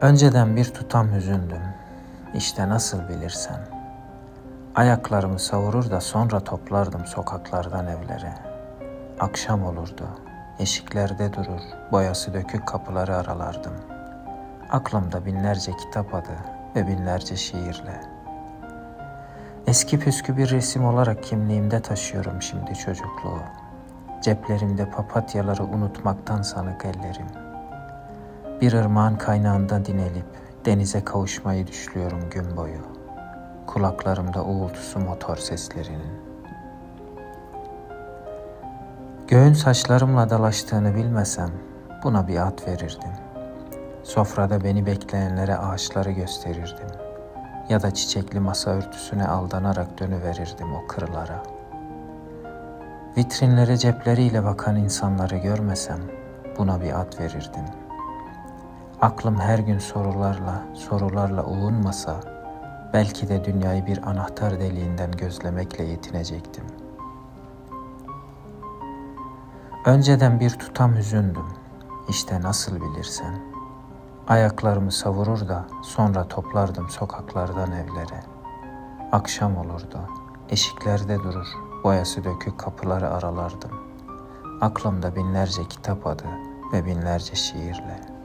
Önceden bir tutam hüzündüm. İşte nasıl bilirsen. Ayaklarımı savurur da sonra toplardım sokaklardan evlere. Akşam olurdu. Eşiklerde durur, boyası dökük kapıları aralardım. Aklımda binlerce kitap adı ve binlerce şiirle. Eski püskü bir resim olarak kimliğimde taşıyorum şimdi çocukluğu. Ceplerimde papatyaları unutmaktan sanık ellerim. Bir ırmağın kaynağında dinelip denize kavuşmayı düşlüyorum gün boyu. Kulaklarımda uğultusu motor seslerinin. Göğün saçlarımla dalaştığını bilmesem buna bir ad verirdim. Sofrada beni bekleyenlere ağaçları gösterirdim. Ya da çiçekli masa örtüsüne aldanarak dönüverirdim o kırlara. Vitrinlere cepleriyle bakan insanları görmesem buna bir ad verirdim. Aklım her gün sorularla, sorularla uğunmasa belki de dünyayı bir anahtar deliğinden gözlemekle yetinecektim. Önceden bir tutam hüzündüm. İşte nasıl bilirsen. Ayaklarımı savurur da sonra toplardım sokaklardan evlere. Akşam olurdu. Eşiklerde durur, boyası dökük kapıları aralardım. Aklımda binlerce kitap adı ve binlerce şiirle.